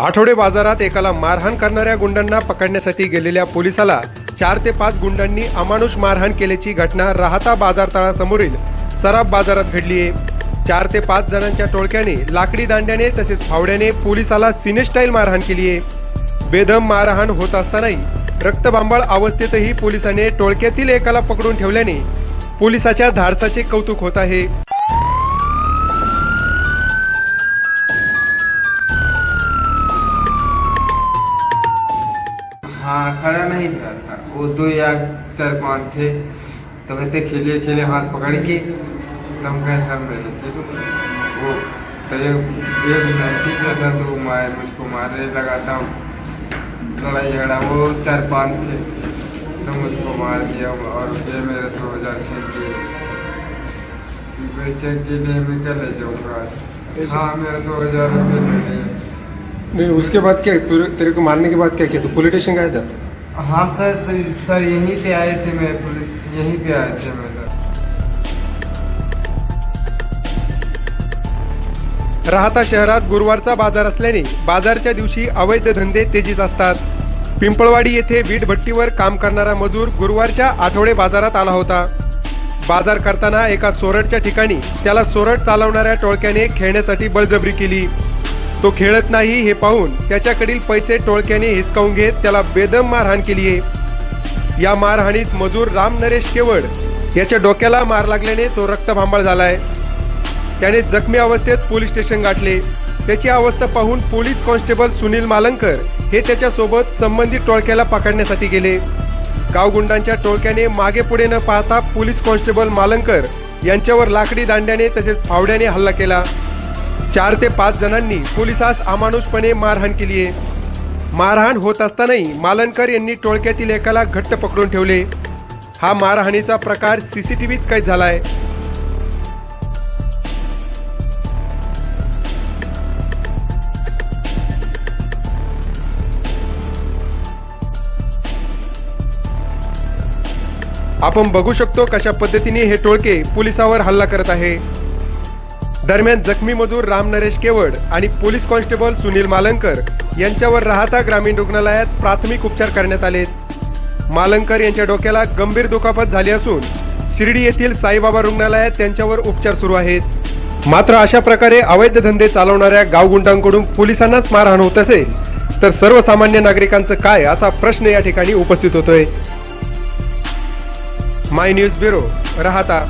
आठवडे बाजारात एकाला मारहाण करणाऱ्या गुंडांना पकडण्यासाठी गेलेल्या पोलिसाला चार ते पाच गुंडांनी अमानुष मारहाण केल्याची घटना राहता बाजारतळासमोरील सराफ बाजारात घडली आहे चार ते पाच जणांच्या टोळक्याने लाकडी दांड्याने तसेच फावड्याने पोलिसाला सिनेस्टाईल मारहाण केली आहे बेदम मारहाण होत असतानाही रक्तबांबाळ अवस्थेतही पोलिसाने टोळक्यातील एकाला पकडून ठेवल्याने पोलिसाच्या धाडसाचे कौतुक होत आहे. हाँ खड़ा नहीं था। था। वो दो या चार पाँच थे। तो कहते खेले खेले हाथ पकड़ के। तो हम कहे सर मैं नहीं खेलूँ। वो तो एक मिनट किया था तो वो मार मुझको मारने लगा था लड़ाई झगड़ा वो चार पाँच थे। तो मुझको मार दिया और ये मेरे दो हज़ार छः के बेचने के लिए मैं क्या ले जाऊँगा? हाँ मेरे दो हज़ार रुपये ले लिए नहीं उसके बाद क्या तेरे तेरे को मारने के बाद क्या किया? तू पुलिस स्टेशन गया था? हाँ सर तो सर यहीं से आए थे मैं यहीं पे आए थे मैं राहता शहरात गुरुवारचा बाजार असल्याने बाजारच्या दिवशी अवैध धंदे तेजीत असतात. पिंपळवाडी येथे वीट भट्टीवर काम करणारा मजूर गुरुवारच्या आठवडे बाजारात आला होता. बाजार करताना एका सोरडच्या ठिकाणी त्याला सोरड चालवणाऱ्या टोळक्याने खेळण्यासाठी बळजबरी केली. तो खेळत नाही हे पाहून त्याच्याकडील पैसे टोळक्याने हिसकावून घेत त्याला बेदम मारहाण केली आहे. या मारहाणीत मजूर राम नरेश केवळ याच्या डोक्याला मार लागल्याने तो रक्तभांबाळ झालाय. त्याने जखमी अवस्थेत पोलीस स्टेशन गाठले. त्याची अवस्था पाहून पोलीस कॉन्स्टेबल सुनील मालंकर हे त्याच्यासोबत संबंधित टोळक्याला पकडण्यासाठी गेले. गावगुंडांच्या टोळक्याने मागे पुढे न पाहता पोलीस कॉन्स्टेबल मालंकर यांच्यावर लाकडी दांड्याने तसेच फावड्याने हल्ला केला. चार ते पाच जणांनी पोलिसास अमानुषपणे मारहाण केली आहे मारहाण होत असतानाही मालनकर यांनी टोळक्यातील एकाला घट्ट पकडून ठेवले. हा मारहाणीचा प्रकार सीसीटीव्हीत कैद झालाय. आपण बघू शकतो कशा पद्धतीने हे टोळके पोलिसावर हल्ला करत आहे. दरम्यान जखमी मजूर राम नरेश केवड आणि पोलीस कॉन्स्टेबल सुनील मालंकर यांच्यावर राहता ग्रामीण रुग्णालयात प्राथमिक उपचार करण्यात आले. मालंकर यांच्या डोक्याला गंभीर दुखापत झाली असून शिर्डी येथील साईबाबा रुग्णालयात त्यांच्यावर उपचार सुरू आहेत. मात्र अशा प्रकारे अवैध धंदे चालवणाऱ्या गावगुंडांकडून पोलिसांनाच मारहाण होत असेल तर सर्वसामान्य नागरिकांचं काय असा प्रश्न या ठिकाणी उपस्थित होतोय. माय न्यूज ब्युरो राहता.